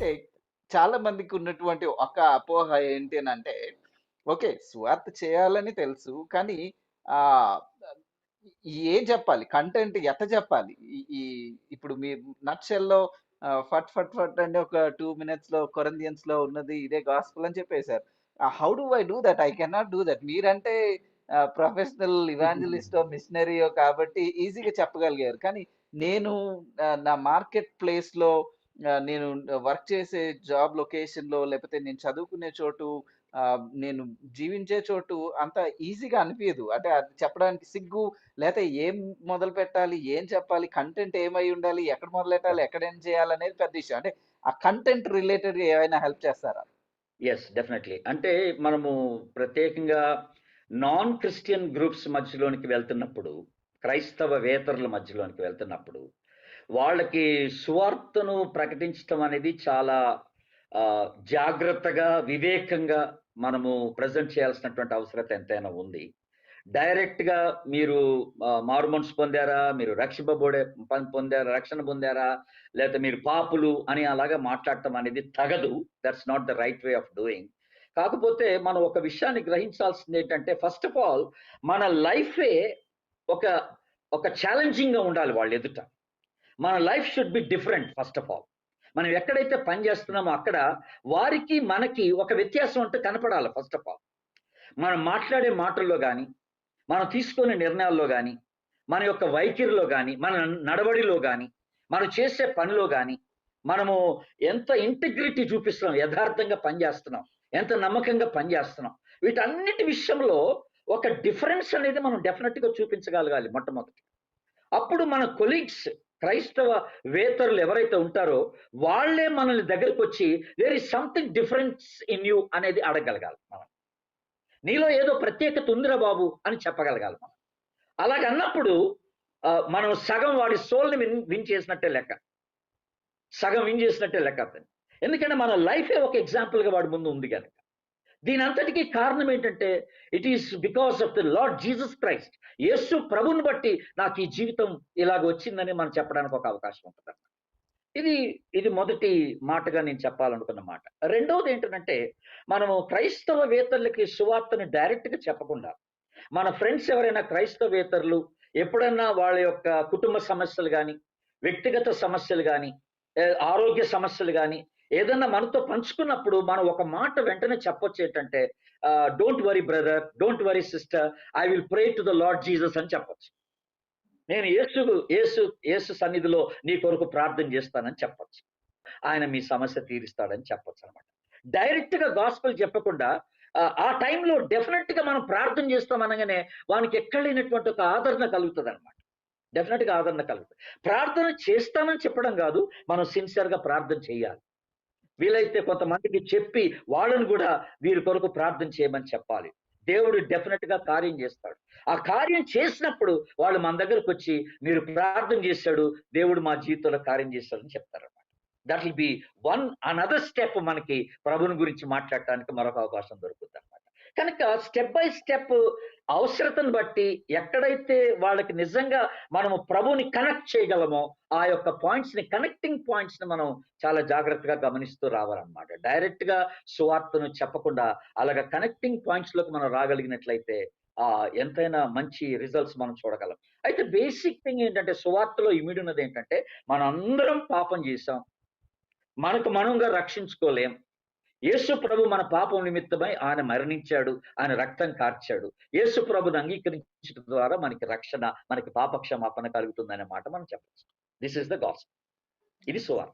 అయితే చాలా మందికి ఉన్నటువంటి ఒక అపోహ ఏంటి అనంటే, ఓకే. స్వార్థ చేయాలని తెలుసు. కానీ ఆ ఏం చెప్పాలి? కంటెంట్ ఎట్ట చెప్పాలి? ఈ ఇప్పుడు మీ నక్షల్లో ఫట్ ఫట్ ఫట్ అంటే ఒక టూ మినిట్స్లో కొరందియన్స్లో ఉన్నది ఇదే గాస్పుల్ అని చెప్పేసారు. How do I do that? I cannot do that. మీరంటే ప్రొఫెషనల్ ఇవాంజలిస్టో, మిషనరీయో కాబట్టి ఈజీగా చెప్పగలిగారు. కానీ నేను నా మార్కెట్ ప్లేస్లో ఆహ్, నేను వర్క్ చేసే జాబ్ లొకేషన్‌లో లేకపోతే నేను చదువుకునే చోటు ఆహ్, నేను జీవించే చోటు అంత ఈజీగా అనిపియదు. అంటే అది చెప్పడానికి సిగ్గు లేతే ఏం మొదలుపెట్టాలి? ఏం చెప్పాలి? కంటెంట్ ఏమై ఉండాలి? ఎక్కడ మొదలెట్టాలి? ఎక్కడ ఎండ్ చేయాలనేది పెద్ద ఇష్యూ. అంటే ఆ కంటెంట్ రిలేటెడ్‌గా ఏమైనా హెల్ప్ చేస్తారా? యెస్. డెఫినెట్‌లీ. అంటే మనము ప్రత్యేకంగా నాన్ క్రిస్టియన్ గ్రూప్స్ మధ్యలోనికి వెళ్తున్నప్పుడు, క్రైస్తవేతరుల మధ్యలోనికి వెళ్తున్నప్పుడు, వాళ్ళకి సువార్తను ప్రకటించటం అనేది చాలా జాగ్రత్తగా, వివేకంగా మనము ప్రజెంట్ చేయాల్సినటువంటి అవసరత ఎంతైనా ఉంది. డైరెక్ట్‌గా మీరు ఆహ్, మారుమనసు పొందారా? మీరు రక్షింపబోడే పొందారా? రక్షణ పొందారా? లేతే మీరు పాపులు అని అలాగా మాట్లాడటం అనేది తగదు. That's not the right way of doing. కాకపోతే మనం ఒక విషయాన్ని గ్రహించాల్సింది ఏంటంటే ఫస్ట్ ఆఫ్ ఆల్ మన లైఫే ఒక ఒక ఛాలెంజింగ్‌గా ఉండాలి వాళ్ళ ఎదుట. మన life should be different first of all. మనం ఎక్కడైతే పని చేస్తున్నామో అక్కడ వారికి, మనకి ఒక వ్యత్యాసం అంటూ కనపడాలి ఫస్ట్ ఆఫ్ ఆల్. మనం మాట్లాడే మాటల్లో కానీ మనం తీసుకునే నిర్ణయాల్లో కానీ మన యొక్క వైఖరిలో కానీ మన నడవడిలో కానీ మనం చేసే పనిలో కానీ మనము ఎంత ఇంటిగ్రిటీ చూపిస్తున్నాం, యథార్థంగా పనిచేస్తున్నాం, ఎంత నమ్మకంగా పనిచేస్తున్నాం. వీటన్నిటి విషయంలో ఒక డిఫరెన్స్ అనేది మనం డెఫినెట్గా చూపించగలగాలి మొట్టమొదటి అప్పుడు మన కొలీగ్స్ క్రైస్తవ వేతరులు ఎవరైతే ఉంటారో వాళ్ళే మనల్ని దగ్గరకొచ్చి there is something difference in you అనేది అడగగలగాలి మనం. నీలో ఏదో ప్రత్యేకత ఉందిరా బాబు అని చెప్పగలగాలి మనం. అలాగన్నప్పుడు మనం సగం వాడి సోల్‌ని విన్ విన్ చేసినట్టే లెక్క. సగం విన్ చేసినట్టే లెక్క అతను. ఎందుకంటే మన లైఫే ఒక ఎగ్జాంపుల్‌గా వాడి ముందు ఉంది దీని దీనంతటికి కారణం ఏంటంటే it is because of the Lord Jesus Christ. యేసు ప్రభుని బట్టి నాకు ఈ జీవితం ఇలాగ వచ్చిందని మనం చెప్పడానికి ఒక అవకాశం ఉంటుంది ఇది ఇది మొదటి మాటగా నేను చెప్పాలనుకున్న మాట. రెండవది ఏంటంటే మనము క్రైస్తవవేత్తలకి సువార్తను డైరెక్ట్‌గా చెప్పకుండా, మన ఫ్రెండ్స్ ఎవరైనా క్రైస్తవేతరులు ఎప్పుడన్నా వాళ్ళ యొక్క కుటుంబ సమస్యలు కానీ వ్యక్తిగత సమస్యలు కానీ ఆరోగ్య సమస్యలు కానీ ఏదన్నా మనతో పంచుకున్నప్పుడు మనం ఒక మాట వెంటనే చెప్పొచ్చు ఏంటంటే don't worry brother, don't worry sister, I will pray to the Lord Jesus అని చెప్పొచ్చు. నేను యేసు యేసు యేసు సన్నిధిలో నీ కొరకు ప్రార్థన చేస్తానని చెప్పొచ్చు. ఆయన మీ సమస్య తీరుస్తాడని డైరెక్ట్గా గోస్పల్ చెప్పకుండా ఆ టైంలో డెఫినిట్‌గా మనం ప్రార్థన చేస్తాం అనగానే వానికి ఎక్కడ లేనటువంటి ఒక ఆదరణ కలుగుతదనమాట. డెఫినెట్గా ఆదరణ కలుగుతుంది ప్రార్థన చేస్తానని చెప్పడం కాదు, మనం సిన్సియర్‌గా ప్రార్థన చేయాలి. వీలైతే కొంతమందికి చెప్పి వాళ్ళని కూడా వీరి కొరకు ప్రార్థన చేయమని చెప్పాలి. దేవుడు డెఫినిట్‌గా కార్యం చేస్తాడు. ఆ కార్యం చేసినప్పుడు వాళ్ళు మన దగ్గరకొచ్చి మీరు ప్రార్థన చేశాడు, దేవుడు మా జీవితంలో కార్యం చేస్తాడని చెప్తారన్నమాట. That will be one another step మనకి ప్రభుని గురించి మాట్లాడటానికి మరొక అవకాశం దొరుకుతుంది కనుక స్టెప్ బై స్టెప్ అవసరతను బట్టి ఎక్కడైతే వాళ్ళకి నిజంగా మనము ప్రభుని కనెక్ట్ చేయగలమో ఆ యొక్క పాయింట్స్ని కనెక్టింగ్ పాయింట్స్ని మనం చాలా జాగ్రత్తగా గమనిస్తూ రావాలన్నమాట. డైరెక్ట్‌గా సువార్తను చెప్పకుండా అలాగా కనెక్టింగ్ పాయింట్స్లోకి మనం రాగలిగినట్లయితే ఆ ఎంతైనా మంచి రిజల్ట్స్ మనం చూడగలం. అయితే బేసిక్ థింగ్ ఏంటంటే సువార్తలో ఇమిడున్నది ఏంటంటే మనం అందరం పాపం చేశాం. మనకు మనంగా రక్షించుకోలేం. యేసు ప్రభు మన పాపం నిమిత్తమై ఆయన మరణించాడు. ఆయన రక్తం కార్చాడు. యేసు ప్రభుని అంగీకరించడం ద్వారా మనకి రక్షణ, మనకి పాప క్షమాపణ కలుగుతుందనే మాట మనం చెప్పచ్చు దిస్ ఇస్ ద గాస్పెల్. ఇది సువార్త.